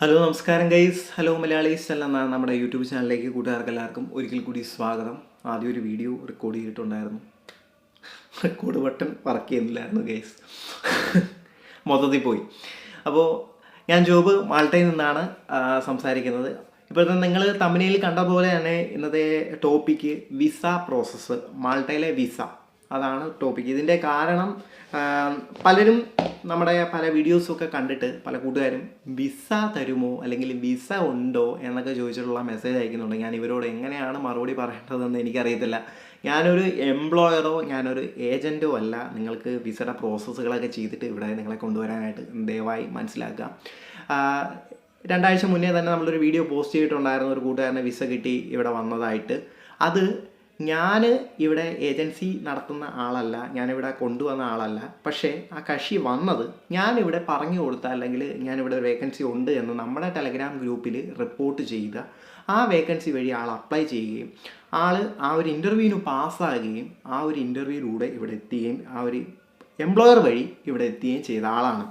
Hello നമസ്കാരം guys. Hello Malayalees. എന്ന നമ്മുടെ യൂട്യൂബ് ചാനലിലേക്ക് കൂട്ടുകാർക്ക് എല്ലാവർക്കും ഒരിക്കൽ കൂടി സ്വാഗതം. ആദ്യം ഒരു വീഡിയോ റെക്കോർഡ് ചെയ്തിട്ടുണ്ടായിരുന്നു. റെക്കോർഡ് ബട്ടൺ വർക്ക് ചെയ്യുന്നില്ലായിരുന്നു ഗൈസ്. മൊത്തത്തിൽ പോയി. അപ്പോൾ ഞാൻ ജോബ് മാൾട്ടയിൽ നിന്നാണ് സംസാരിക്കുന്നത്. ഇപ്പോഴത്തെ നിങ്ങൾ തമിഴിൽ കണ്ട പോലെ തന്നെ ഇന്നത്തെ ടോപ്പിക്ക് വിസ പ്രോസസ്സ് മാൾട്ടയിലെ വിസ അതാണ് ടോപ്പിക് ഇതിന്റെ കാരണം പലരും നമ്മുടെ പല വീഡിയോസൊക്കെ കണ്ടിട്ട് പല കൂട്ടുകാരും വിസ തരുമോ അല്ലെങ്കിൽ വിസ ഉണ്ടോ എന്നൊക്കെ ചോദിച്ചിട്ടുള്ള മെസ്സേജ് അയക്കുന്നുണ്ട്. ഞാൻ ഇവരോട് എങ്ങനെയാണ് മറുപടി പറയേണ്ടതെന്ന് എനിക്കറിയത്തില്ല. ഞാനൊരു എംപ്ലോയറോ ഞാനൊരു ഏജന്റോ അല്ല നിങ്ങൾക്ക് വിസയുടെ പ്രോസസ്സുകളൊക്കെ ചെയ്തിട്ട് ഇവിടെ നിങ്ങളെ കൊണ്ടുവരാനായിട്ട് ദയവായി മനസ്സിലാക്കുക. രണ്ടാഴ്ച മുന്നേ തന്നെ നമ്മളൊരു വീഡിയോ പോസ്റ്റ് ചെയ്തിട്ടുണ്ടായിരുന്നു ഒരു കൂട്ടുകാരനെ വിസ കിട്ടി ഇവിടെ വന്നതായിട്ട്. അത് ഞാൻ ഇവിടെ ഏജൻസി നടത്തുന്ന ആളല്ല ഞാനിവിടെ കൊണ്ടുവന്ന ആളല്ല. പക്ഷേ ആ കക്ഷി വന്നത് ഞാനിവിടെ പറഞ്ഞു കൊടുത്ത അല്ലെങ്കിൽ ഞാനിവിടെ ഒരു വേക്കൻസി ഉണ്ട് എന്ന് നമ്മുടെ ടെലഗ്രാം ഗ്രൂപ്പിൽ റിപ്പോർട്ട് ചെയ്ത ആ വേക്കൻസി വഴി ആൾ അപ്ലൈ ചെയ്യുകയും ആൾ ആ ഒരു ഇന്റർവ്യൂവിന് പാസ്സാകുകയും ആ ഒരു ഇന്റർവ്യൂയിലൂടെ ഇവിടെ എത്തുകയും ആ ഒരു എംപ്ലോയർ വഴി ഇവിടെ എത്തുകയും ചെയ്ത ആളാണ്.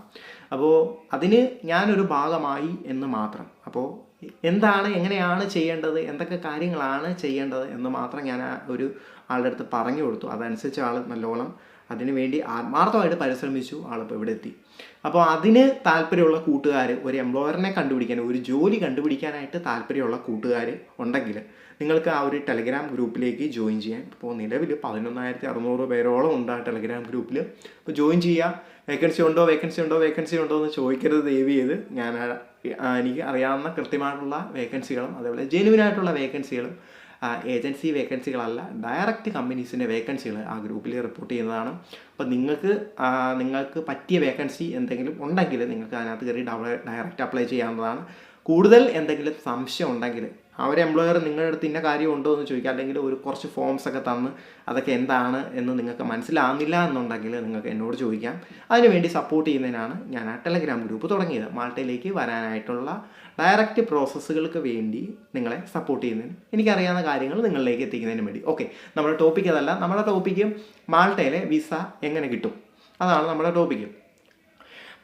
അപ്പോൾ അതിന് ഞാനൊരു ഭാഗമായി എന്ന് മാത്രം. അപ്പോൾ എന്താണ് എങ്ങനെയാണ് ചെയ്യേണ്ടത് എന്തൊക്കെ കാര്യങ്ങളാണ് ചെയ്യേണ്ടത് എന്ന് മാത്രം ഞാൻ ആ ഒരു ആളുടെ അടുത്ത് പറഞ്ഞു കൊടുത്തു. അതനുസരിച്ച് ആൾ നല്ലോണം അതിനു വേണ്ടി ആത്മാർത്ഥമായിട്ട് പരിശ്രമിച്ചു ആളിപ്പോൾ ഇവിടെ എത്തി. അപ്പോൾ അതിന് താല്പര്യമുള്ള കൂട്ടുകാർ ഒരു എംപ്ലോയറിനെ കണ്ടുപിടിക്കാൻ ഒരു ജോലി കണ്ടുപിടിക്കാനായിട്ട് താല്പര്യമുള്ള കൂട്ടുകാർ ഉണ്ടെങ്കിൽ നിങ്ങൾക്ക് ആ ഒരു ടെലഗ്രാം ഗ്രൂപ്പിലേക്ക് ജോയിൻ ചെയ്യാൻ. ഇപ്പോൾ നിലവിൽ പതിനൊന്നായിരത്തി അറുന്നൂറ് പേരോളം ഉണ്ട് ആ ടെലഗ്രാം ഗ്രൂപ്പിൽ അപ്പോൾ ജോയിൻ ചെയ്യുക വേക്കൻസി ഉണ്ടോ? വേക്കൻസി ഉണ്ടോ? വേക്കൻസി ഉണ്ടോ എന്ന് ചോദിക്കരുത് ദയവ് ചെയ്ത്. ഞാൻ എനിക്ക് അറിയാവുന്ന കൃത്യമായിട്ടുള്ള വേക്കൻസികളും അതേപോലെ ജെനുവിൻ ആയിട്ടുള്ള വേക്കൻസികളും ഏജൻസി വേക്കൻസികളല്ല ഡയറക്റ്റ് കമ്പനീസിന്റെ വേക്കൻസികൾ ആ ഗ്രൂപ്പിൽ റിപ്പോർട്ട് ചെയ്യുന്നതാണ്. അപ്പോൾ നിങ്ങൾക്ക് നിങ്ങൾക്ക് പറ്റിയ വേക്കൻസി എന്തെങ്കിലും ഉണ്ടെങ്കിൽ നിങ്ങൾക്ക് അതിനകത്ത് കയറി ഡയറക്റ്റ് അപ്ലൈ ചെയ്യാവുന്നതാണ്. കൂടുതൽ എന്തെങ്കിലും സംശയം ഉണ്ടെങ്കിൽ ഒരു എംപ്ലോയർ നിങ്ങളുടെ അടുത്ത് ഇന്ന കാര്യം ഉണ്ടോ എന്ന് ചോദിക്കുക. അല്ലെങ്കിൽ ഒരു കുറച്ച് ഫോംസ് ഒക്കെ തന്ന് അതൊക്കെ എന്താണ് എന്ന് നിങ്ങൾക്ക് മനസ്സിലാകുന്നില്ല എന്നുണ്ടെങ്കിൽ നിങ്ങൾക്ക് എന്നോട് ചോദിക്കാം. അതിനുവേണ്ടി സപ്പോർട്ട് ചെയ്യുന്നതിനാണ് ഞാൻ ആ ടെലഗ്രാം ഗ്രൂപ്പ് തുടങ്ങിയത്. മാൾട്ടയിലേക്ക് വരാനായിട്ടുള്ള ഡയറക്റ്റ് പ്രോസസ്സുകൾക്ക് വേണ്ടി നിങ്ങളെ സപ്പോർട്ട് ചെയ്യുന്നതിന്. എനിക്കറിയാവുന്ന കാര്യങ്ങൾ നിങ്ങളിലേക്ക് എത്തിക്കുന്നതിന് വേണ്ടി. ഓക്കെ നമ്മുടെ ടോപ്പിക് അതല്ല. നമ്മുടെ ടോപ്പിക്ക് മാൾട്ടയിലെ വിസ എങ്ങനെ കിട്ടും? അതാണ് നമ്മുടെ ടോപ്പിക്ക്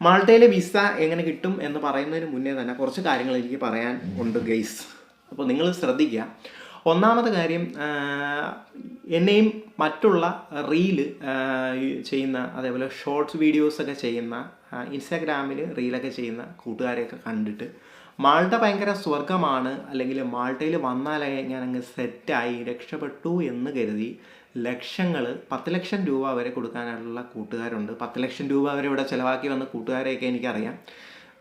മാൾട്ടയിലെ വിസ എങ്ങനെ കിട്ടും എന്ന് പറയുന്നതിന് മുന്നേ തന്നെ കുറച്ച് കാര്യങ്ങൾ എനിക്ക് പറയാൻ ഉണ്ട് ഗൈസ് അപ്പോൾ നിങ്ങൾ ശ്രദ്ധിക്കുക. ഒന്നാമത്തെ കാര്യം എന്നെയും മറ്റുള്ള റീൽ ചെയ്യുന്ന അതേപോലെ ഷോർട്സ് വീഡിയോസൊക്കെ ചെയ്യുന്ന ഇൻസ്റ്റാഗ്രാമിൽ റീലൊക്കെ ചെയ്യുന്ന കൂട്ടുകാരെയൊക്കെ കണ്ടിട്ട് മാൾട്ട ഭയങ്കര സ്വർഗമാണ് അല്ലെങ്കിൽ മാൾട്ടയിൽ വന്നാലേ ഞാൻ അങ്ങ് സെറ്റായി രക്ഷപ്പെട്ടു എന്ന് കരുതി ലക്ഷങ്ങൾ പത്ത് ലക്ഷം രൂപ വരെ കൊടുക്കാനുള്ള കൂട്ടുകാരുണ്ട്. പത്ത് ലക്ഷം രൂപ വരെ ഇവിടെ ചിലവാക്കി വന്ന കൂട്ടുകാരെയൊക്കെ എനിക്കറിയാം.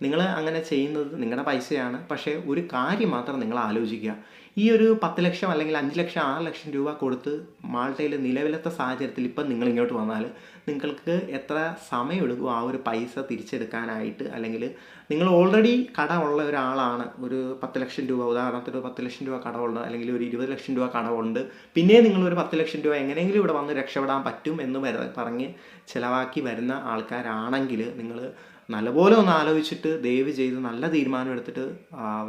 നിങ്ങൾ അങ്ങനെ ചെയ്യുന്നത് നിങ്ങളുടെ പൈസയാണ്. പക്ഷേ ഒരു കാര്യം മാത്രം നിങ്ങൾ ആലോചിക്കുക. ഈ ഒരു പത്ത് ലക്ഷം അല്ലെങ്കിൽ അഞ്ച് ലക്ഷം ആറ് ലക്ഷം രൂപ കൊടുത്ത് മാൾട്ടയിൽ നിലവിലത്തെ സാഹചര്യത്തിൽ ഇപ്പം നിങ്ങൾ ഇങ്ങോട്ട് വന്നാൽ നിങ്ങൾക്ക് എത്ര സമയമെടുക്കും ആ ഒരു പൈസ തിരിച്ചെടുക്കാനായിട്ട്? അല്ലെങ്കിൽ നിങ്ങൾ ഓൾറെഡി കട ഉള്ള ഒരാളാണ്. ഒരു പത്ത് ലക്ഷം രൂപ ഉദാഹരണത്തിന് ഒരു പത്ത് ലക്ഷം രൂപ കടമുണ്ട് അല്ലെങ്കിൽ ഒരു ഇരുപത് ലക്ഷം രൂപ കടമുണ്ട് പിന്നെ നിങ്ങൾ ഒരു പത്ത് ലക്ഷം രൂപ എങ്ങനെയെങ്കിലും ഇവിടെ വന്ന് രക്ഷപ്പെടാൻ പറ്റും എന്ന് പറഞ്ഞ് ചിലവാക്കി വരുന്ന ആൾക്കാരാണെങ്കിൽ നിങ്ങൾ നല്ലപോലെ ഒന്ന് ആലോചിച്ചിട്ട് ദയവ് ചെയ്ത് നല്ല തീരുമാനം എടുത്തിട്ട്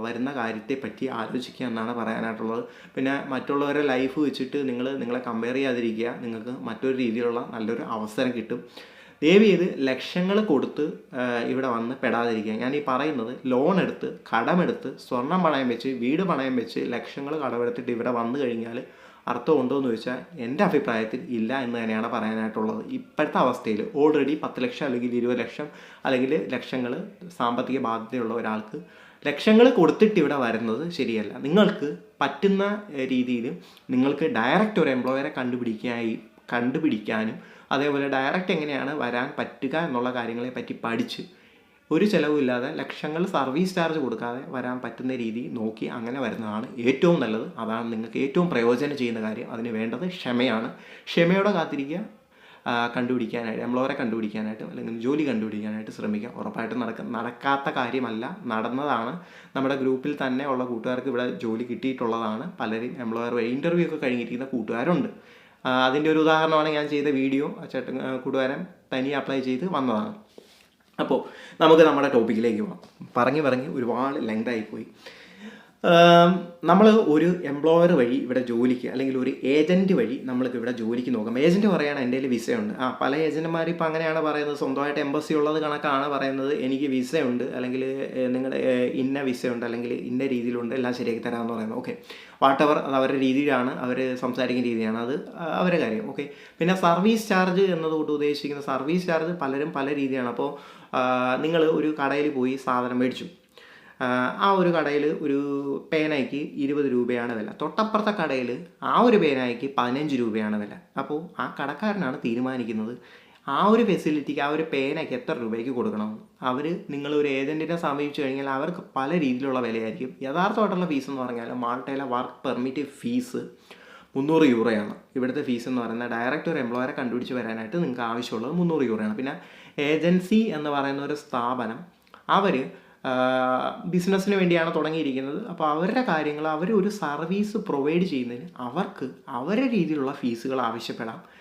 വരുന്ന കാര്യത്തെ പറ്റി ആലോചിക്കുക എന്നാണ് പറയാനായിട്ടുള്ളത്. പിന്നെ മറ്റുള്ളവരെ ലൈഫ് വെച്ചിട്ട് നിങ്ങൾ നിങ്ങളെ കമ്പയർ ചെയ്യാതിരിക്കുക. നിങ്ങൾക്ക് മറ്റൊരു രീതിയിലുള്ള നല്ലൊരു അവസരം കിട്ടും. ദയവ് ചെയ്ത് ലക്ഷങ്ങൾ കൊടുത്ത് ഇവിടെ വന്ന് പെടാതിരിക്കുക. ഞാൻ ഈ പറയുന്നത് ലോൺ എടുത്ത് കടമെടുത്ത് സ്വർണം പണയം വെച്ച് വീട് പണയം വെച്ച് ലക്ഷങ്ങൾ കടമെടുത്തിട്ട് ഇവിടെ വന്നു കഴിഞ്ഞാൽ അർത്ഥമുണ്ടോ എന്ന് ചോദിച്ചാൽ എന്റെ അഭിപ്രായത്തിൽ ഇല്ല എന്ന് തന്നെയാണ് പറയാനായിട്ടുള്ളത്. ഇപ്പോഴത്തെ അവസ്ഥയിൽ ഓൾറെഡി പത്ത് ലക്ഷം അല്ലെങ്കിൽ ഇരുപത് ലക്ഷം അല്ലെങ്കിൽ ലക്ഷങ്ങൾ സാമ്പത്തിക ബാധ്യതയുള്ള ഒരാൾക്ക് ലക്ഷങ്ങൾ കൊടുത്തിട്ട് ഇവിടെ വരുന്നത് ശരിയല്ല. നിങ്ങൾക്ക് പറ്റുന്ന രീതിയിൽ നിങ്ങൾക്ക് ഡയറക്റ്റ് ഒരു എംപ്ലോയറെ കണ്ടുപിടിക്കായി കണ്ടുപിടിക്കാനും അതേപോലെ ഡയറക്റ്റ് എങ്ങനെയാണ് വരാൻ പറ്റുക എന്നുള്ള കാര്യങ്ങളെ പറ്റി പഠിച്ച് ഒരു ചിലവില്ലാതെ ലക്ഷങ്ങൾ സർവീസ് ചാർജ് കൊടുക്കാതെ വരാൻ പറ്റുന്ന രീതി നോക്കി അങ്ങനെ വരുന്നതാണ് ഏറ്റവും നല്ലത്. അതാണ് നിങ്ങൾക്ക് ഏറ്റവും പ്രയോജനം ചെയ്യുന്ന കാര്യം. അതിന് വേണ്ടത് ക്ഷമയാണ്. ക്ഷമയോടെ കാത്തിരിക്കുക കണ്ടുപിടിക്കാനായിട്ട് നമ്മളവരെ കണ്ടുപിടിക്കാനായിട്ട് അല്ലെങ്കിൽ ജോലി കണ്ടുപിടിക്കാനായിട്ട് ശ്രമിക്കുക. ഉറപ്പായിട്ടും നടക്ക നടക്കാത്ത കാര്യമല്ല. നടന്നതാണ്. നമ്മുടെ ഗ്രൂപ്പിൽ തന്നെ ഉള്ള കൂട്ടുകാർക്ക് ഇവിടെ ജോലി കിട്ടിയിട്ടുള്ളതാണ്. പലരും എംപ്ലോയർ ഇന്റർവ്യൂ ഒക്കെ കഴിഞ്ഞിരിക്കുന്ന കൂട്ടുകാരുണ്ട്. അതിന്റെ ഒരു ഉദാഹരണമാണ് ഞാൻ ചെയ്ത വീഡിയോ. ചേട്ടൻ കൂട്ടുകാരൻ തനി അപ്ലൈ ചെയ്ത് വന്നതാണ്. അപ്പോൾ നമുക്ക് നമ്മുടെ ടോപ്പിക്കിലേക്ക് പോകാം. പറഞ്ഞ് പറഞ്ഞ് ഒരുപാട് ലെങ്ത് ആയിപ്പോയി. നമ്മൾ ഒരു എംപ്ലോയർ വഴി ഇവിടെ ജോലിക്ക് അല്ലെങ്കിൽ ഒരു ഏജന്റ് വഴി നമ്മൾക്ക് ഇവിടെ ജോലിക്ക് നോക്കാം. ഏജന്റ് പറയുകയാണ് എന്റെ കയ്യിൽ വിസയുണ്ട് ആ പല ഏജന്റുമാർ ഇപ്പോൾ അങ്ങനെയാണ് പറയുന്നത്. സ്വന്തമായിട്ട് എംബസി ഉള്ളത് കണക്കാണ് പറയുന്നത്. എനിക്ക് വിസയുണ്ട് അല്ലെങ്കിൽ നിങ്ങളുടെ ഇന്ന വിസയുണ്ട് അല്ലെങ്കിൽ ഇന്ന രീതിയിലുണ്ട് എല്ലാം ശരിയാക്കി തരാമെന്ന് പറയുന്നത്. ഓക്കെ വാട്ടവർ അത് അവരുടെ രീതിയിലാണ്. അവർ സംസാരിക്കുന്ന രീതിയാണ്. അത് അവരുടെ കാര്യം. ഓക്കെ പിന്നെ സർവീസ് ചാർജ് എന്നതുകൊണ്ട് ഉദ്ദേശിക്കുന്ന സർവീസ് ചാർജ് പലരും പല രീതിയാണ്. അപ്പോൾ നിങ്ങൾ ഒരു കടയിൽ പോയി സാധനം മേടിച്ചു. ആ ഒരു കടയിൽ ഒരു പേനയ്ക്ക് ഇരുപത് രൂപയാണ് വില. തൊട്ടപ്പുറത്തെ കടയിൽ ആ ഒരു പേനയ്ക്ക് പതിനഞ്ച് രൂപയാണ് വില. അപ്പോൾ ആ കടക്കാരനാണ് തീരുമാനിക്കുന്നത് ആ ഒരു ഫെസിലിറ്റിക്ക് ആ ഒരു പേനയ്ക്ക് എത്ര രൂപയ്ക്ക് കൊടുക്കണം? അവർ നിങ്ങളൊരു ഏജന്റിനെ സമീപിച്ചു കഴിഞ്ഞാൽ അവർക്ക് പല രീതിയിലുള്ള വിലയായിരിക്കും. യഥാർത്ഥമായിട്ടുള്ള ഫീസ് എന്ന് പറഞ്ഞാൽ മാൾട്ടയിലെ വർക്ക് പെർമിറ്റ് ഫീസ് മുന്നൂറ് യൂറോയാണ്. ഇവിടുത്തെ ഫീസ് എന്ന് പറയുന്നത് ഡയറക്റ്റ് ഒരു എംപ്ലോയറെ കണ്ടുപിടിച്ച് വരാനായിട്ട് നിങ്ങൾക്ക് ആവശ്യമുള്ളത് മുന്നൂറ് യൂറോയാണ്. പിന്നെ ഏജൻസി എന്ന് പറയുന്ന ഒരു സ്ഥാപനം അവർ ബിസിനസ്സിന് വേണ്ടിയാണ് തുടങ്ങിയിരിക്കുന്നത്. അപ്പോൾ അവരുടെ കാര്യങ്ങൾ അവർ ഒരു സർവീസ് പ്രൊവൈഡ് ചെയ്യുന്നതിന് അവർക്ക് അവരുടെ രീതിയിലുള്ള ഫീസുകൾ ആവശ്യപ്പെടാം.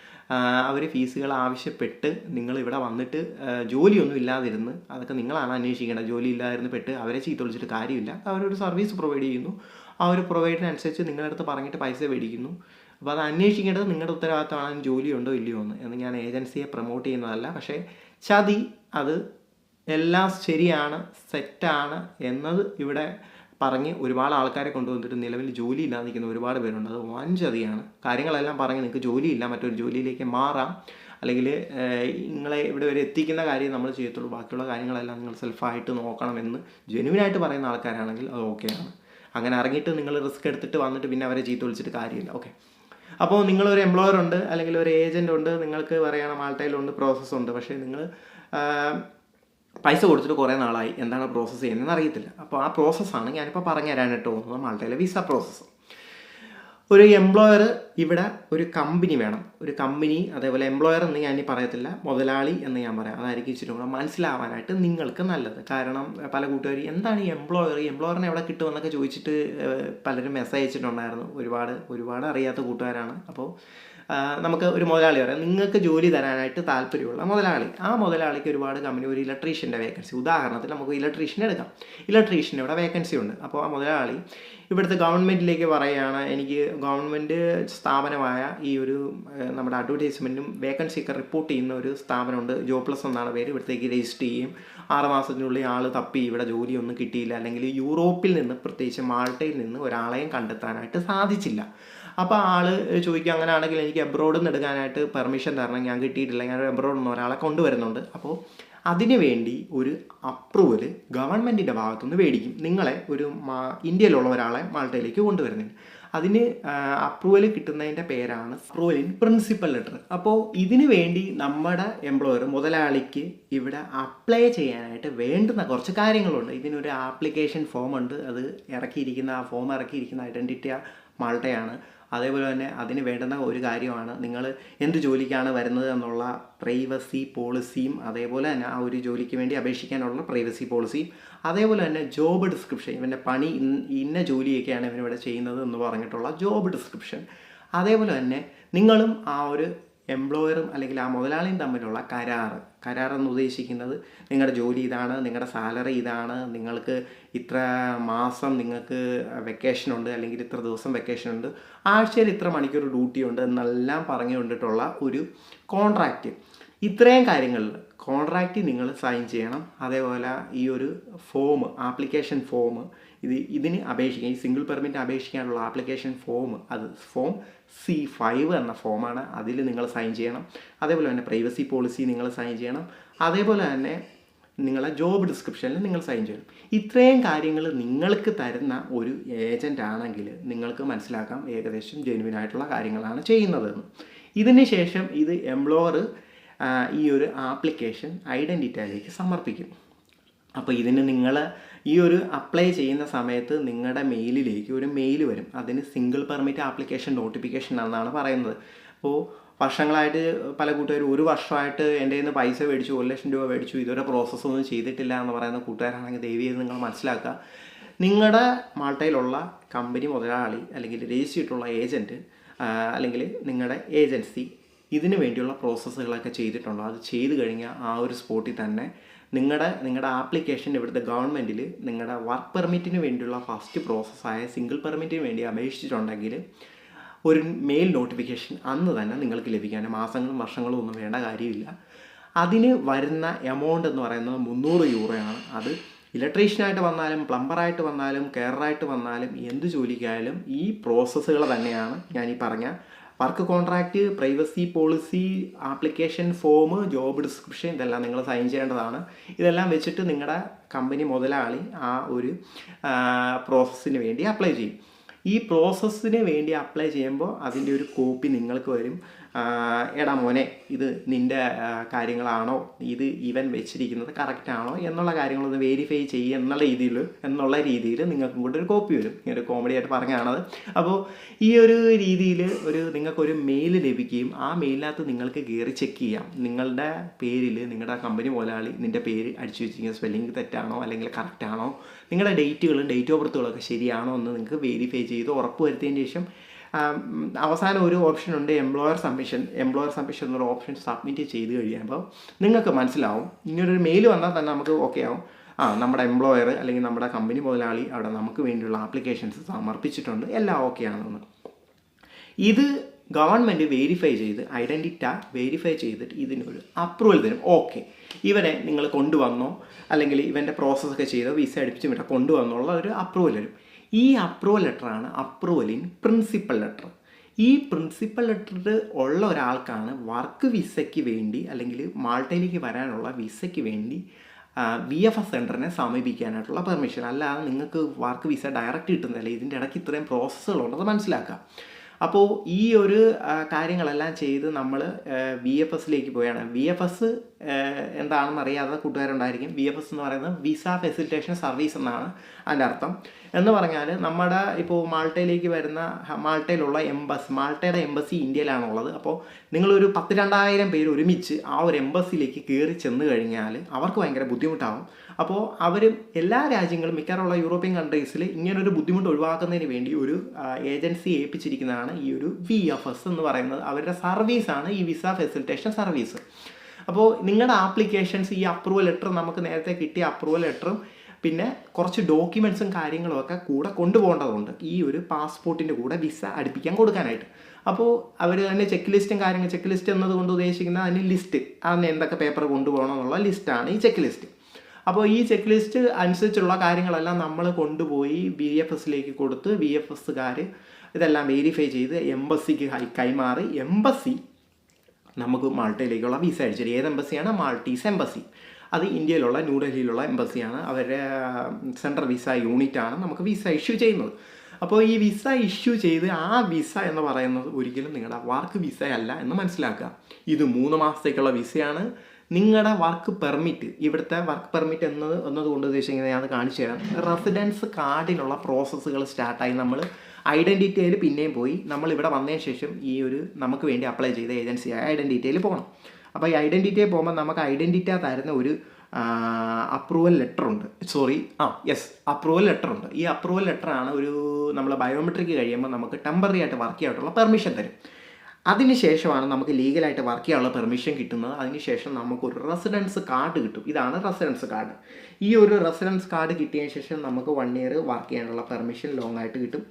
അവർ ഫീസുകൾ ആവശ്യപ്പെട്ട് നിങ്ങൾ ഇവിടെ വന്നിട്ട് ജോലിയൊന്നും ഇല്ലാതിരുന്ന് അതൊക്കെ നിങ്ങളാണ് അന്വേഷിക്കേണ്ടത്. ജോലി ഇല്ലാതിരുന്ന് പെട്ട് അവരെ ചീത്തൊളിച്ചിട്ട് കാര്യമില്ല. അവരൊരു സർവീസ് പ്രൊവൈഡ് ചെയ്യുന്നു. ആ ഒരു പ്രൊവൈഡിനനുസരിച്ച് നിങ്ങളുടെ അടുത്ത് പറഞ്ഞിട്ട് പൈസ മേടിക്കുന്നു. അപ്പോൾ അത് അന്വേഷിക്കേണ്ടത് നിങ്ങളുടെ ഉത്തരവാദിത്തമാണ്. ജോലിയുണ്ടോ ഇല്ലയോ എന്ന്. എന്ന് ഞാൻ ഏജൻസിയെ പ്രൊമോട്ട് ചെയ്യുന്നതല്ല. പക്ഷേ ചതി അത് എല്ലാം ശരിയാണ് സെറ്റാണ് എന്നത് ഇവിടെ പറഞ്ഞ് ഒരുപാട് ആൾക്കാരെ കൊണ്ടുവന്നിട്ട് നിലവിൽ ജോലി ഇല്ലാതെ നിൽക്കുന്ന ഒരുപാട് പേരുണ്ട്. അത് വൻ കാര്യങ്ങളെല്ലാം പറഞ്ഞ് നിങ്ങൾക്ക് ജോലിയില്ല മറ്റൊരു ജോലിയിലേക്ക് മാറാം. അല്ലെങ്കിൽ നിങ്ങളെ ഇവിടെ വരെ എത്തിക്കുന്ന കാര്യം നമ്മൾ ചെയ്യത്തുള്ളൂ. ബാക്കിയുള്ള കാര്യങ്ങളെല്ലാം നിങ്ങൾ സെൽഫായിട്ട് നോക്കണമെന്ന് ജെനുവിനായിട്ട് പറയുന്ന ആൾക്കാരാണെങ്കിൽ അത് ഓക്കെയാണ്. അങ്ങനെ ഇറങ്ങിയിട്ട് നിങ്ങൾ റിസ്ക് എടുത്തിട്ട് വന്നിട്ട് പിന്നെ അവരെ ചീത്ത വിളിച്ചിട്ട് കാര്യമില്ല. ഓക്കെ. അപ്പോൾ നിങ്ങളൊരു എംപ്ലോയർ ഉണ്ട് അല്ലെങ്കിൽ ഒരു ഏജന്റ് ഉണ്ട് നിങ്ങൾക്ക് പറയണം ആൾട്ടയിലുണ്ട് പ്രോസസ്സ് ഉണ്ട്. പക്ഷേ നിങ്ങൾ പൈസ കൊടുത്തിട്ട് കുറേ നാളായി. എന്താണ് പ്രോസസ്സ് ചെയ്യുന്നതെന്ന് അറിയത്തില്ല. അപ്പോൾ ആ പ്രോസസ്സാണ് ഞാനിപ്പോൾ പറഞ്ഞു തരാനായിട്ട് പോകുന്നത് മാൾട്ടയിലെ വിസ പ്രോസസ്സ് ഒരു എംപ്ലോയർ ഇവിടെ ഒരു കമ്പനി വേണം. ഒരു കമ്പനി അതേപോലെ എംപ്ലോയർ എന്ന് ഞാൻ ഇനി പറയത്തില്ല മുതലാളി എന്ന് ഞാൻ പറയാം. അതായിരിക്കും ഇച്ചിരി കൂടെ മനസ്സിലാവാനായിട്ട് നിങ്ങൾക്ക് നല്ലത്. കാരണം പല കൂട്ടുകാർ എന്താണ് ഈ എംപ്ലോയർ എംപ്ലോയറിനെ എവിടെ കിട്ടുമെന്നൊക്കെ ചോദിച്ചിട്ട് പലരും മെസ്സേജ് അയച്ചിട്ടുണ്ടായിരുന്നു ഒരുപാട് ഒരുപാട് അറിയാത്ത കൂട്ടുകാരാണ്. അപ്പോൾ നമുക്ക് ഒരു മുതലാളി പറയാം. നിങ്ങൾക്ക് ജോലി തരാനായിട്ട് താല്പര്യമുള്ള മുതലാളി. ആ മുതലാളിക്ക് ഒരുപാട് കമ്പനി ഒരു ഇലക്ട്രീഷ്യന്റെ വേക്കൻസി ഉദാഹരണത്തിന് നമുക്ക് ഇലക്ട്രീഷ്യൻ എടുക്കാം. ഇലക്ട്രീഷ്യൻ ഇവിടെ വേക്കൻസി ഉണ്ട്. അപ്പോൾ ആ മുതലാളി ഇവിടുത്തെ ഗവൺമെന്റിലേക്ക് പറയുകയാണ് എനിക്ക് ഗവൺമെന്റ് സ്ഥാപനമായ ഈ ഒരു നമ്മുടെ അഡ്വർടൈസ്മെന്റും വേക്കൻസി ഒക്കെ റിപ്പോർട്ട് ചെയ്യുന്ന ഒരു സ്ഥാപനമുണ്ട്. ജോബ് പ്ലസ് എന്നാണ് പേര്. ഇവിടത്തേക്ക് രജിസ്റ്റർ ചെയ്യും. ആറ് മാസത്തിനുള്ളിൽ ആൾ തപ്പി ഇവിടെ ജോലിയൊന്നും കിട്ടിയില്ല. അല്ലെങ്കിൽ യൂറോപ്പിൽ നിന്ന് പ്രത്യേകിച്ച് മാൾട്ടയിൽ നിന്ന് ഒരാളെയും കണ്ടെത്താനായിട്ട് സാധിച്ചില്ല. അപ്പോൾ ആൾ ചോദിക്കുക അങ്ങനെയാണെങ്കിൽ എനിക്ക് എബ്രോഡിൽ നിന്ന് എടുക്കാനായിട്ട് പെർമിഷൻ തരണം. ഞാൻ കിട്ടിയിട്ടില്ല. ഞാൻ എബ്രോഡിൽ നിന്ന് ഒരാളെ കൊണ്ടുവരുന്നുണ്ട്. അപ്പോൾ അതിനു വേണ്ടി ഒരു അപ്രൂവൽ ഗവൺമെന്റിന്റെ ഭാഗത്തുനിന്ന് മേടിക്കും. നിങ്ങളെ ഒരു മാ- ഇന്ത്യയിലുള്ള ഒരാളെ മാൾട്ടയിലേക്ക് കൊണ്ടുവരുന്നത് അതിന് അപ്രൂവൽ കിട്ടുന്നതിന്റെ പേരാണ് അപ്രൂവൽ ഇൻ പ്രിൻസിപ്പൽ ലെറ്റർ അപ്പോൾ ഇതിനു വേണ്ടി നമ്മുടെ എംപ്ലോയർ മുതലാളിക്ക് ഇവിടെ അപ്ലൈ ചെയ്യാനായിട്ട് വേണ്ടുന്ന കുറച്ച് കാര്യങ്ങളുണ്ട്. ഇതിനൊരു ആപ്ലിക്കേഷൻ ഫോം ഉണ്ട്. അത് ഇറക്കിയിരിക്കുന്ന ആ ഫോം ഇറക്കിയിരിക്കുന്ന ഐഡന്റിറ്റി മാൾട്ടയാണ്. അതേപോലെ തന്നെ അതിന് വേണ്ടുന്ന ഒരു കാര്യമാണ് നിങ്ങൾ എന്ത് ജോലിക്കാണ് വരുന്നത് എന്നുള്ള പ്രൈവസി പോളിസിയും അതേപോലെ തന്നെ ആ ഒരു ജോലിക്ക് വേണ്ടി അപേക്ഷിക്കാനുള്ള പ്രൈവസി പോളിസിയും അതേപോലെ തന്നെ ജോബ് ഡിസ്ക്രിപ്ഷൻ ഇവന്റെ പണി ഇന്ന ജോലിയൊക്കെയാണ് ഇവനിവിടെ ചെയ്യുന്നത് എന്ന് പറഞ്ഞിട്ടുള്ള ജോബ് ഡിസ്ക്രിപ്ഷൻ അതേപോലെ തന്നെ നിങ്ങളും ആ ഒരു എംപ്ലോയറും അല്ലെങ്കിൽ ആ മുതലാളിയും തമ്മിലുള്ള കരാറ്. കരാർ എന്ന് ഉദ്ദേശിക്കുന്നത് നിങ്ങളുടെ ജോലി ഇതാണ് നിങ്ങളുടെ സാലറി ഇതാണ് നിങ്ങൾക്ക് ഇത്ര മാസം നിങ്ങൾക്ക് വെക്കേഷൻ ഉണ്ട് അല്ലെങ്കിൽ ഇത്ര ദിവസം വെക്കേഷൻ ഉണ്ട് ആഴ്ചയിൽ ഇത്ര മണിക്കൂർ ഡ്യൂട്ടി ഉണ്ട് എന്നെല്ലാം പറഞ്ഞു കൊണ്ടിട്ടുള്ള ഒരു കോൺട്രാക്റ്റ് ഇത്രയും കാര്യങ്ങളിൽ കോൺട്രാക്റ്റ് നിങ്ങൾ സൈൻ ചെയ്യണം. അതേപോലെ ഈ ഒരു ഫോം ആപ്ലിക്കേഷൻ ഫോം ഇത് ഇതിന് അപേക്ഷിക്കാൻ ഈ സിംഗിൾ പെർമിറ്റ് അപേക്ഷിക്കാനുള്ള ആപ്ലിക്കേഷൻ ഫോം അത് ഫോം സി ഫൈവ് എന്ന ഫോമാണ് അതിൽ നിങ്ങൾ സൈൻ ചെയ്യണം. അതേപോലെ തന്നെ പ്രൈവസി പോളിസി നിങ്ങൾ സൈൻ ചെയ്യണം. അതേപോലെ തന്നെ നിങ്ങളെ ജോബ് ഡിസ്ക്രിപ്ഷനിൽ നിങ്ങൾ സൈൻ ചെയ്യണം. ഇത്രയും കാര്യങ്ങൾ നിങ്ങൾക്ക് തരുന്ന ഒരു ഏജന്റ് ആണെങ്കിൽ നിങ്ങൾക്ക് മനസ്സിലാക്കാം. ഏകദേശം ജെനുവിനായിട്ടുള്ള കാര്യങ്ങളാണ് ചെയ്യുന്നതെന്ന് ഇതിന് ശേഷം ഇത് എംപ്ലോയർ ഈ ഒരു ആപ്ലിക്കേഷൻ ഐഡന്റിറ്റിയിലേക്ക് സമർപ്പിക്കും. അപ്പോൾ ഇതിന് നിങ്ങൾ ഈ ഒരു അപ്ലൈ ചെയ്യുന്ന സമയത്ത് നിങ്ങളുടെ മെയിലിലേക്ക് ഒരു മെയിൽ വരും. അതിന് സിംഗിൾ പെർമിറ്റ് ആപ്ലിക്കേഷൻ നോട്ടിഫിക്കേഷൻ എന്നാണ് പറയുന്നത്. അപ്പോൾ വർഷങ്ങളായിട്ട് പല കൂട്ടുകാരും ഒരു വർഷമായിട്ട് എന്റെ നിന്ന് പൈസ മേടിച്ചു ഒരു ലക്ഷം രൂപ മേടിച്ചു ഇതുവരെ പ്രോസസ്സൊന്നും ചെയ്തിട്ടില്ല എന്ന് പറയുന്ന കൂട്ടുകാരാണെങ്കിൽ ദയവ് ചെയ്ത് നിങ്ങൾ മനസ്സിലാക്കുക നിങ്ങളുടെ മാൾട്ടയിലുള്ള കമ്പനി മുതലാളി അല്ലെങ്കിൽ രജിസ്റ്റർ ചെയ്തിട്ടുള്ള ഏജന്റ് അല്ലെങ്കിൽ നിങ്ങളുടെ ഏജൻസി ഇതിനു വേണ്ടിയുള്ള പ്രോസസ്സുകളൊക്കെ ചെയ്തിട്ടുണ്ടോ? അത് ചെയ്ത് കഴിഞ്ഞാൽ ആ ഒരു സ്പോട്ടിൽ തന്നെ നിങ്ങളുടെ നിങ്ങളുടെ ആപ്ലിക്കേഷൻ ഇവിടുത്തെ ഗവൺമെന്റിൽ നിങ്ങളുടെ വർക്ക് പെർമിറ്റിന് വേണ്ടിയുള്ള ഫസ്റ്റ് പ്രോസസ്സായ സിംഗിൾ പെർമിറ്റിന് വേണ്ടി അപേക്ഷിച്ചിട്ടുണ്ടെങ്കിൽ ഒരു മെയിൽ നോട്ടിഫിക്കേഷൻ അന്ന് തന്നെ നിങ്ങൾക്ക് ലഭിക്കാൻ മാസങ്ങളും വർഷങ്ങളും ഒന്നും വേണ്ട കാര്യമില്ല. അതിന് വരുന്ന എമൗണ്ട് എന്ന് പറയുന്നത് മുന്നൂറ് യൂറോയാണ് അത് ഇലക്ട്രീഷ്യനായിട്ട് വന്നാലും പ്ലംബറായിട്ട് വന്നാലും കെയറായിട്ട് വന്നാലും എന്ത് ജോലിക്കായാലും ഈ പ്രോസസ്സുകൾ തന്നെയാണ് ഞാൻ ഈ പറഞ്ഞ work contract privacy policy application form job description ഇതെല്ലാം നിങ്ങൾ സൈൻ ചെയ്യേണ്ടതാണ്. ഇതെല്ലാം വെച്ചിട്ട് നിങ്ങളുടെ കമ്പനി മുതലാളി ആ ഒരു പ്രോസസ്സിന് വേണ്ടി അപ്ലൈ ചെയ്യും. ഈ പ്രോസസ്സിന് വേണ്ടി അപ്ലൈ ചെയ്യുമ്പോൾ അതിന്റെ ഒരു കോപ്പി നിങ്ങൾക്ക് വരും. എടാ മോനെ ഇത് നിന്റെ കാര്യങ്ങളാണോ? ഇത് ഇവൻ വെച്ചിരിക്കുന്നത് കറക്റ്റാണോ എന്നുള്ള കാര്യങ്ങളൊന്ന് വെരിഫൈ ചെയ്യുക എന്നുള്ള രീതിയിൽ എന്നുള്ള രീതിയിൽ നിങ്ങൾക്കും കൂടെ ഒരു കോപ്പി വരും. ഇങ്ങനെ ഒരു കോമഡി ആയിട്ട് പറഞ്ഞാണത്. അപ്പോൾ ഈ ഒരു രീതിയിൽ ഒരു നിങ്ങൾക്കൊരു മെയിൽ ലഭിക്കുകയും ആ മെയിലിനകത്ത് നിങ്ങൾക്ക് കയറി ചെക്ക് ചെയ്യാം. നിങ്ങളുടെ പേരിൽ നിങ്ങളുടെ കമ്പനി മുതലാളി നിന്റെ പേര് അടിച്ചു വെച്ചിരിക്കുന്ന സ്പെല്ലിംഗ് തെറ്റാണോ? അല്ലെങ്കിൽ കറക്റ്റാണോ നിങ്ങളുടെ ഡേറ്റുകളും ഡേറ്റ് ഓഫ് ബർത്തുകളൊക്കെ ശരിയാണോ എന്ന് നിങ്ങൾക്ക് വെരിഫൈ ചെയ്ത് ഉറപ്പ് വരുത്തിയതിന് ശേഷം അവസാനം ഒരു ഓപ്ഷൻ ഉണ്ട് എംപ്ലോയർ സബ്മിഷൻ എംപ്ലോയർ സബ്മിഷൻ എന്നൊരു ഓപ്ഷൻ സബ്മിറ്റ് ചെയ്ത് കഴിയുമ്പോൾ നിങ്ങൾക്ക് മനസ്സിലാവും. ഇങ്ങനൊരു മെയിൽ വന്നാൽ തന്നെ നമുക്ക് ഓക്കെ ആവും. ആ നമ്മുടെ എംപ്ലോയർ അല്ലെങ്കിൽ നമ്മുടെ കമ്പനി മുതലാളി അവിടെ നമുക്ക് വേണ്ടിയുള്ള ആപ്ലിക്കേഷൻസ് സമർപ്പിച്ചിട്ടുണ്ട്. എല്ലാം ഓക്കെ ആണെന്ന്. ഇത് ഗവൺമെന്റ് വെരിഫൈ ചെയ്ത് ഐഡന്റിറ്റ വെരിഫൈ ചെയ്തിട്ട് ഇതിനൊരു അപ്രൂവൽ തരും. ഓക്കെ ഇവനെ നിങ്ങൾ കൊണ്ടുവന്നോ അല്ലെങ്കിൽ ഇവന്റെ പ്രോസസ്സൊക്കെ ചെയ്തോ വിസ അടിപ്പിച്ച് കൊണ്ടുവന്നോ ഉള്ള ഒരു അപ്രൂവൽ തരും. ഈ അപ്രൂവൽ ലെറ്ററാണ് അപ്രൂവൽ ഇൻ പ്രിൻസിപ്പൽ ലെറ്റർ ഈ പ്രിൻസിപ്പൽ ലെറ്റർ ഉള്ള ഒരാൾക്കാണ് വർക്ക് വിസയ്ക്ക് വേണ്ടി അല്ലെങ്കിൽ മാൾട്ടയിലേക്ക് വരാനുള്ള വിസയ്ക്ക് വേണ്ടി വി എഫ് എസ് സെന്ററിനെ സമീപിക്കാനായിട്ടുള്ള പെർമിഷൻ അല്ലാതെ നിങ്ങൾക്ക് വർക്ക് വിസ ഡയറക്റ്റ് കിട്ടുന്നില്ല. ഇതിന്റെ ഇടയ്ക്ക് ഇത്രയും പ്രോസസ്സുകളുണ്ടെന്ന് മനസ്സിലാക്കുക അപ്പോൾ ഈ ഒരു കാര്യങ്ങളെല്ലാം ചെയ്ത് നമ്മൾ വി എഫ് എസിലേക്ക് പോയാണ്. വി എഫ് എസ് എന്താണെന്ന് അറിയാതെ കൂട്ടുകാരുണ്ടായിരിക്കും. വി എഫ് എസ് എന്ന് പറയുന്നത് വിസ ഫെസിലിറ്റേഷൻ സർവീസ് എന്നാണ് അതിന്റെ അർത്ഥം. എന്ന് പറഞ്ഞാൽ നമ്മുടെ ഇപ്പോൾ മാൾട്ടയിലേക്ക് വരുന്ന മാൾട്ടയിലുള്ള എംബസ് മാൾട്ടയുടെ എംബസി ഇന്ത്യയിലാണുള്ളത്. അപ്പോൾ നിങ്ങളൊരു പത്ത് രണ്ടായിരം പേര് ഒരുമിച്ച് ആ ഒരു എംബസിയിലേക്ക് കയറി ചെന്ന് കഴിഞ്ഞാൽ അവർക്ക് ഭയങ്കര ബുദ്ധിമുട്ടാകും അപ്പോൾ അവർ എല്ലാ രാജ്യങ്ങളും മിക്കവാറുള്ള യൂറോപ്യൻ കൺട്രീസിൽ ഇങ്ങനൊരു ബുദ്ധിമുട്ട് ഒഴിവാക്കുന്നതിന് വേണ്ടി ഒരു ഏജൻസി ഏൽപ്പിച്ചിരിക്കുന്നതാണ് ഈ ഒരു വി എഫ് എസ് എന്ന് പറയുന്നത്. അവരുടെ സർവീസാണ് ഈ വിസ ഫെസിലിറ്റേഷൻ സർവീസ്. അപ്പോൾ നിങ്ങളുടെ ആപ്ലിക്കേഷൻസ് ഈ അപ്രൂവൽ ലെറ്റർ നമുക്ക് നേരത്തെ കിട്ടിയ അപ്രൂവൽ ലെറ്ററും പിന്നെ കുറച്ച് ഡോക്യുമെൻസും കാര്യങ്ങളും ഒക്കെ കൂടെ കൊണ്ടുപോകേണ്ടതുണ്ട്. ഈ ഒരു പാസ്പോർട്ടിന്റെ കൂടെ വിസ അടുപ്പിക്കാൻ കൊടുക്കാനായിട്ട്. അപ്പോൾ അവർ തന്നെ ചെക്ക് ലിസ്റ്റും കാര്യങ്ങൾ ചെക്ക് ലിസ്റ്റ് എന്നതുകൊണ്ട് ഉദ്ദേശിക്കുന്നത് അതിന് ലിസ്റ്റ് അതിന് എന്തൊക്കെ പേപ്പർ കൊണ്ടുപോകണം എന്നുള്ള ലിസ്റ്റാണ് ഈ ചെക്ക് ലിസ്റ്റ് അപ്പോൾ ഈ ചെക്ക് ലിസ്റ്റ് അനുസരിച്ചുള്ള കാര്യങ്ങളെല്ലാം നമ്മൾ കൊണ്ടുപോയി ബി എഫ് എസിലേക്ക് കൊടുത്ത് ബി എഫ് എസ്സുകാർ ഇതെല്ലാം വെരിഫൈ ചെയ്ത് എംബസിക്ക് കൈമാറി എംബസി നമുക്ക് മാൾട്ടയിലേക്കുള്ള വിസ അടിച്ചത് ഏത് എംബസിയാണ് മാൾട്ടീസ് എംബസി അത് ഇന്ത്യയിലുള്ള ന്യൂഡൽഹിയിലുള്ള എംബസിയാണ്. അവരുടെ സെൻട്രൽ വിസ യൂണിറ്റാണ് നമുക്ക് വിസ ഇഷ്യൂ ചെയ്യുന്നത്. അപ്പോൾ ഈ വിസ ഇഷ്യൂ ചെയ്ത് ആ വിസ എന്ന് പറയുന്നത് ഒരിക്കലും നിങ്ങളുടെ വർക്ക് വിസയല്ല എന്ന് മനസ്സിലാക്കുക. ഇത് മൂന്ന് മാസത്തേക്കുള്ള വിസയാണ്. നിങ്ങളുടെ വർക്ക് പെർമിറ്റ് ഇവിടുത്തെ വർക്ക് പെർമിറ്റ് എന്നത് എന്നതുകൊണ്ട് ഉദ്ദേശിക്കുന്നത് ഞാൻ കാണിച്ചു തരാം. റെസിഡൻസ് കാർഡിനുള്ള പ്രോസസ്സുകൾ സ്റ്റാർട്ടായി. നമ്മൾ ഐഡന്റിറ്റിയിൽ പിന്നെയും പോയി. നമ്മൾ ഇവിടെ വന്നതിന് ശേഷം ഈ ഒരു നമുക്ക് വേണ്ടി അപ്ലൈ ചെയ്ത ഏജൻസിയായ ഐഡന്റിറ്റിയിൽ പോകണം. അപ്പോൾ ഈ ഐഡന്റിറ്റിയെ പോകുമ്പോൾ നമുക്ക് ഐഡന്റിറ്റി തരുന്ന ഒരു അപ്രൂവൽ ലെറ്റർ ഉണ്ട്. സോറി ആ യെസ് അപ്രൂവൽ ലെറ്റർ ഉണ്ട്. ഈ അപ്രൂവൽ ലെറ്ററാണ് ഒരു നമ്മൾ ബയോമെട്രിക് കഴിയുമ്പോൾ നമുക്ക് ടെമ്പററി ആയിട്ട് വർക്ക് ചെയ്യാനുള്ള പെർമിഷൻ തരും. അതിനുശേഷമാണ് നമുക്ക് ലീഗലായിട്ട് വർക്ക് ചെയ്യാനുള്ള പെർമിഷൻ കിട്ടുന്നത്. അതിനുശേഷം നമുക്കൊരു റെസിഡൻസ് കാർഡ് കിട്ടും. ഇതാണ് റെസിഡൻസ് കാർഡ് ഈ ഒരു റെസിഡൻസ് കാർഡ് കിട്ടിയതിന് ശേഷം നമുക്ക് വൺ ഇയർ വർക്ക് ചെയ്യാനുള്ള പെർമിഷൻ ലോങ് ആയിട്ട് കിട്ടും.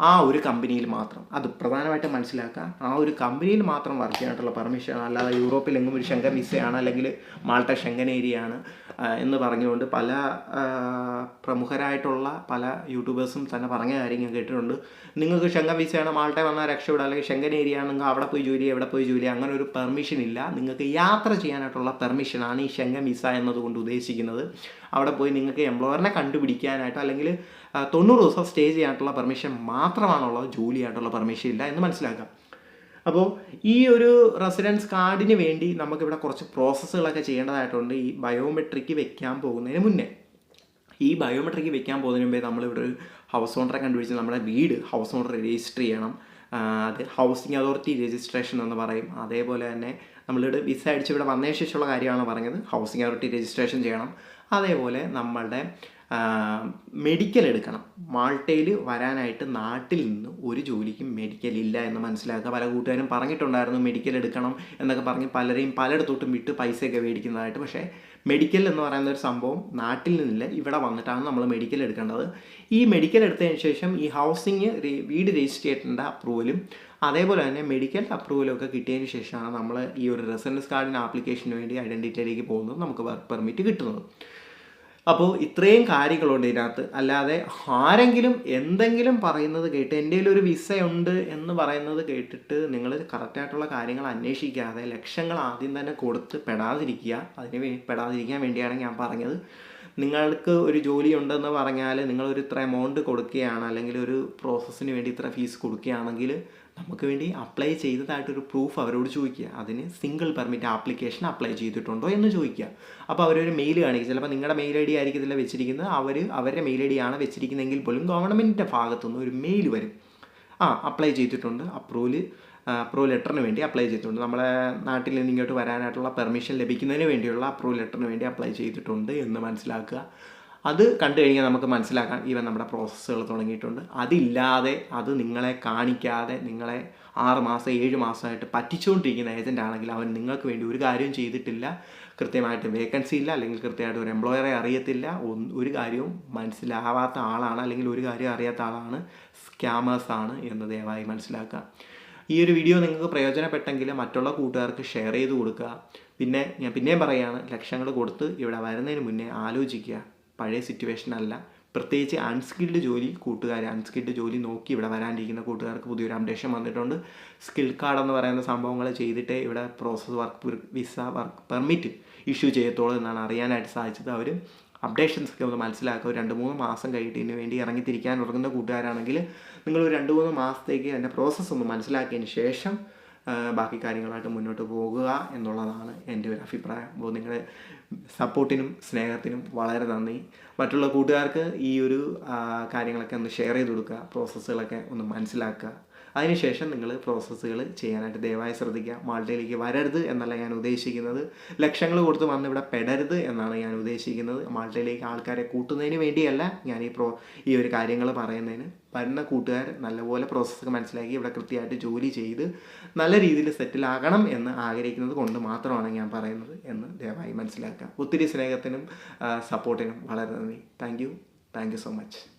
ആ ഒരു കമ്പനിയിൽ മാത്രം. അത് പ്രധാനമായിട്ട് മനസ്സിലാക്കുക. ആ ഒരു കമ്പനിയിൽ മാത്രം വർക്ക് ചെയ്യാനായിട്ടുള്ള പെർമിഷൻ അല്ലാതെ യൂറോപ്പിലെങ്ങും ഒരു ശങ്കൻ വിസയാണ് അല്ലെങ്കിൽ മാൾട്ട ശങ്കൻ ഏരിയയാണ് എന്ന് പറഞ്ഞുകൊണ്ട് പല പ്രമുഖരായിട്ടുള്ള പല യൂട്യൂബേഴ്സും തന്നെ പറഞ്ഞ കാര്യം ഞാൻ കേട്ടിട്ടുണ്ട്. നിങ്ങൾക്ക് ശങ്കൻ വിസയാണ് മാൾട്ട വന്നാൽ രക്ഷപ്പെടുക അല്ലെങ്കിൽ ശങ്കൻ ഏരിയ ആണെങ്കിൽ അവിടെ പോയി ജോലി എവിടെ പോയി ജോലി അങ്ങനെ ഒരു പെർമിഷൻ ഇല്ല. നിങ്ങൾക്ക് യാത്ര ചെയ്യാനായിട്ടുള്ള പെർമിഷനാണ് ഈ ശങ്കൻ വിസ എന്നതുകൊണ്ട് ഉദ്ദേശിക്കുന്നത്. അവിടെ പോയി നിങ്ങൾക്ക് എംപ്ലോയറിനെ കണ്ടുപിടിക്കാനായിട്ടോ അല്ലെങ്കിൽ തൊണ്ണൂറ് ദിവസം സ്റ്റേ ചെയ്യാനായിട്ടുള്ള പെർമിഷൻ മാത്രമാണുള്ളത് ജോലി ചെയ്യാനുള്ള പെർമിഷൻ ഇല്ല എന്ന് മനസ്സിലാക്കാം അപ്പോൾ ഈ ഒരു റെസിഡൻസ് കാർഡിന് വേണ്ടി നമുക്കിവിടെ കുറച്ച് പ്രോസസ്സുകളൊക്കെ ചെയ്യേണ്ടതായിട്ടുണ്ട്. ഈ ബയോമെട്രിക്ക് വെക്കാൻ പോകുന്നതിന് മുന്നേ. ഈ ബയോമെട്രിക്ക് വെക്കാൻ പോകുന്നതിന് മുമ്പേ നമ്മളിവിടെ ഒരു ഹൗസ് ഓണറെ കണ്ടുപിടിച്ച് നമ്മുടെ വീട് ഹൗസ് ഓണർ രജിസ്റ്റർ ചെയ്യണം. അത് ഹൗസിംഗ് അതോറിറ്റി രജിസ്ട്രേഷൻ എന്ന് പറയും. അതേപോലെ തന്നെ നമ്മളിവിടെ വിസ അടിച്ച് ഇവിടെ വന്നതിന് ശേഷമുള്ള കാര്യമാണ് പറഞ്ഞത്. ഹൗസിംഗ് അതോറിറ്റി രജിസ്ട്രേഷൻ ചെയ്യണം. അതേപോലെ നമ്മളുടെ മെഡിക്കൽ എടുക്കണം. മാൾട്ടയിൽ വരാനായിട്ട് നാട്ടിൽ നിന്ന് ഒരു ജോലിക്കും മെഡിക്കൽ ഇല്ല എന്ന് മനസ്സിലാക്കുക. പല കൂട്ടുകാരും പറഞ്ഞിട്ടുണ്ടായിരുന്നു മെഡിക്കൽ എടുക്കണം എന്നൊക്കെ പറഞ്ഞ് പലരെയും പലയിടത്തോട്ടും വിട്ട് പൈസയൊക്കെ മേടിക്കുന്നതായിട്ട്. പക്ഷേ മെഡിക്കൽ എന്ന് പറയുന്ന ഒരു സംഭവം നാട്ടിൽ നിന്നില്ല ഇവിടെ വന്നിട്ടാണ് നമ്മൾ മെഡിക്കൽ എടുക്കേണ്ടത്. ഈ മെഡിക്കൽ എടുത്തതിന് ശേഷം ഈ ഹൗസിങ് വീട് രജിസ്റ്റർ ചെയ്യേണ്ട അപ്രൂവലും അതേപോലെ തന്നെ മെഡിക്കൽ അപ്രൂവലൊക്കെ കിട്ടിയതിന് ശേഷമാണ് നമ്മൾ ഈ ഒരു റെസിഡൻസ് കാർഡിന് ആപ്ലിക്കേഷന് വേണ്ടി ഐഡന്റിറ്റിയിലേക്ക് പോകുന്നത് നമുക്ക് വർക്ക് പെർമിറ്റ് കിട്ടുന്നത്. അപ്പോൾ ഇത്രയും കാര്യങ്ങളുണ്ട് ഇതിനകത്ത്. അല്ലാതെ ആരെങ്കിലും എന്തെങ്കിലും പറയുന്നത് കേട്ട് എന്റെ ഒരു വിസ ഉണ്ട് എന്ന് പറയുന്നത് കേട്ടിട്ട് നിങ്ങൾ കറക്റ്റായിട്ടുള്ള കാര്യങ്ങൾ അന്വേഷിക്കാതെ ലക്ഷങ്ങൾ ആദ്യം തന്നെ കൊടുത്ത് പെടാതിരിക്കുക. അതിന് വേ പെടാതിരിക്കാൻ വേണ്ടിയാണ് ഞാൻ പറഞ്ഞത്. നിങ്ങൾക്ക് ഒരു ജോലി ഉണ്ടെന്ന് പറഞ്ഞാൽ നിങ്ങളൊരു ഇത്ര എമൗണ്ട് കൊടുക്കുകയാണ് അല്ലെങ്കിൽ ഒരു പ്രോസസ്സിന് വേണ്ടി ഇത്ര ഫീസ് കൊടുക്കുകയാണെങ്കിൽ നമുക്ക് വേണ്ടി അപ്ലൈ ചെയ്തതായിട്ടൊരു പ്രൂഫ് അവരോട് ചോദിക്കുക. അതിന് സിംഗിൾ പെർമിറ്റ് ആപ്ലിക്കേഷൻ അപ്ലൈ ചെയ്തിട്ടുണ്ടോ എന്ന് ചോദിക്കുക. അപ്പോൾ അവരൊരു മെയിൽ കാണിക്കും. ചിലപ്പോൾ നിങ്ങളുടെ മെയിൽ ഐ ഡി ആയിരിക്കും ഇതിൽ വെച്ചിരിക്കുന്നത്. അവർ അവരുടെ മെയിൽ ഐ ഡി ആണ് വെച്ചിരിക്കുന്നതെങ്കിൽ പോലും ഗവൺമെന്റിന്റെ ഭാഗത്തുനിന്ന് ഒരു മെയിൽ വരും. ആ അപ്ലൈ ചെയ്തിട്ടുണ്ട്. അപ്രൂവൽ അപ്രൂവൽ ലെറ്ററിന് വേണ്ടി അപ്ലൈ ചെയ്തിട്ടുണ്ട്. നമ്മളെ നാട്ടിൽ നിന്ന് ഇങ്ങോട്ട് വരാനായിട്ടുള്ള പെർമിഷൻ ലഭിക്കുന്നതിന് വേണ്ടിയുള്ള അപ്രൂവൽ ലെറ്ററിന് വേണ്ടി അപ്ലൈ ചെയ്തിട്ടുണ്ട് എന്ന് മനസ്സിലാക്കുക. അത് കണ്ടു കഴിഞ്ഞാൽ നമുക്ക് മനസ്സിലാക്കാം. ഈവൻ നമ്മുടെ പ്രോസസ്സുകൾ തുടങ്ങിയിട്ടുണ്ട്. അതില്ലാതെ അത് നിങ്ങളെ കാണിക്കാതെ നിങ്ങളെ ആറ് മാസം ഏഴ് മാസമായിട്ട് പറ്റിച്ചുകൊണ്ടിരിക്കുന്ന ഏജന്റ് ആണെങ്കിൽ അവൻ നിങ്ങൾക്ക് വേണ്ടി ഒരു കാര്യവും ചെയ്തിട്ടില്ല. കൃത്യമായിട്ട് വേക്കൻസി ഇല്ല. അല്ലെങ്കിൽ കൃത്യമായിട്ട് ഒരു എംപ്ലോയറെ അറിയത്തില്ല. ഒരു കാര്യവും മനസ്സിലാവാത്ത ആളാണ്. അല്ലെങ്കിൽ ഒരു കാര്യം അറിയാത്ത ആളാണ്. സ്കാമേഴ്സാണ് എന്ന് ദയവായി മനസ്സിലാക്കുക. ഈ ഒരു വീഡിയോ നിങ്ങൾക്ക് പ്രയോജനപ്പെട്ടെങ്കിൽ മറ്റുള്ള കൂട്ടുകാർക്ക് ഷെയർ ചെയ്ത് കൊടുക്കുക. പിന്നെ ഞാൻ പിന്നെയും പറയുകയാണ് ലക്ഷങ്ങൾ കൊടുത്ത് ഇവിടെ വരുന്നതിന് മുന്നേ ആലോചിക്കുക. പഴയ സിറ്റുവേഷൻ അല്ല. പ്രത്യേകിച്ച് അൺസ്കിൽഡ് ജോലി കൂട്ടുകാർ അൺസ്കിൽഡ് ജോലി നോക്കി ഇവിടെ വരാനിരിക്കുന്ന കൂട്ടുകാർക്ക് പുതിയൊരു അപ്ഡേഷൻ വന്നിട്ടുണ്ട്. സ്കിൽ കാർഡ് എന്ന് പറയുന്ന സംഭവങ്ങൾ ചെയ്തിട്ട് ഇവിടെ process work visa work permit issue ചെയ്യത്തുള്ളൂ എന്നാണ് അറിയാനായിട്ട് സാധിച്ചത്. അവർ അപ്ഡേഷൻസ് ഒക്കെ ഒന്ന് മനസ്സിലാക്കുക. രണ്ട് മൂന്ന് മാസം കഴിഞ്ഞിട്ട് വേണ്ടി ഇറങ്ങിത്തിരിക്കാൻ ഉറങ്ങുന്ന കൂട്ടുകാരാണെങ്കിൽ നിങ്ങൾ ഒരു രണ്ട് മൂന്ന് മാസത്തേക്ക് അതിന്റെ പ്രോസസ്സ് ഒന്ന് മനസ്സിലാക്കിയതിന് ശേഷം ബാക്കി കാര്യങ്ങളായിട്ട് മുന്നോട്ട് പോകുക എന്നുള്ളതാണ് എന്റെ ഒരു അഭിപ്രായം. അപ്പോൾ നിങ്ങളുടെ സപ്പോർട്ടിനും സ്നേഹത്തിനും വളരെ നന്ദി. മറ്റുള്ള കൂട്ടുകാർക്ക് ഈ ഒരു കാര്യങ്ങളൊക്കെ ഒന്ന് ഷെയർ ചെയ്ത് കൊടുക്കുക പ്രോസസ്സുകളൊക്കെ ഒന്ന് മനസ്സിലാക്കുക. അതിനുശേഷം നിങ്ങൾ പ്രോസസ്സുകൾ ചെയ്യാനായിട്ട് ദയവായി ശ്രദ്ധിക്കുക. മാൾട്ടയിലേക്ക് വരരുത് എന്നല്ല ഞാൻ ഉദ്ദേശിക്കുന്നത്. ലക്ഷങ്ങൾ കൊടുത്ത് വന്ന് ഇവിടെ പെടരുത് എന്നാണ് ഞാൻ ഉദ്ദേശിക്കുന്നത്. മാൾട്ടയിലേക്ക് ആൾക്കാരെ കൂട്ടുന്നതിന് വേണ്ടിയല്ല ഞാൻ ഈ പ്രോ ഈ ഒരു കാര്യങ്ങൾ പറയുന്നതിന്. വരുന്ന കൂട്ടുകാർ നല്ലപോലെ പ്രോസസ്സ് മനസ്സിലാക്കി ഇവിടെ കൃത്യമായിട്ട് ജോലി ചെയ്ത് നല്ല രീതിയിൽ സെറ്റിലാകണം എന്ന് ആഗ്രഹിക്കുന്നത് കൊണ്ട് മാത്രമാണ് ഞാൻ പറയുന്നത് എന്ന് ദയവായി മനസ്സിലാക്കുക. ഒത്തിരി സ്നേഹത്തിനും സപ്പോർട്ടിനും വളരെ നന്ദി. Thank you thank you so much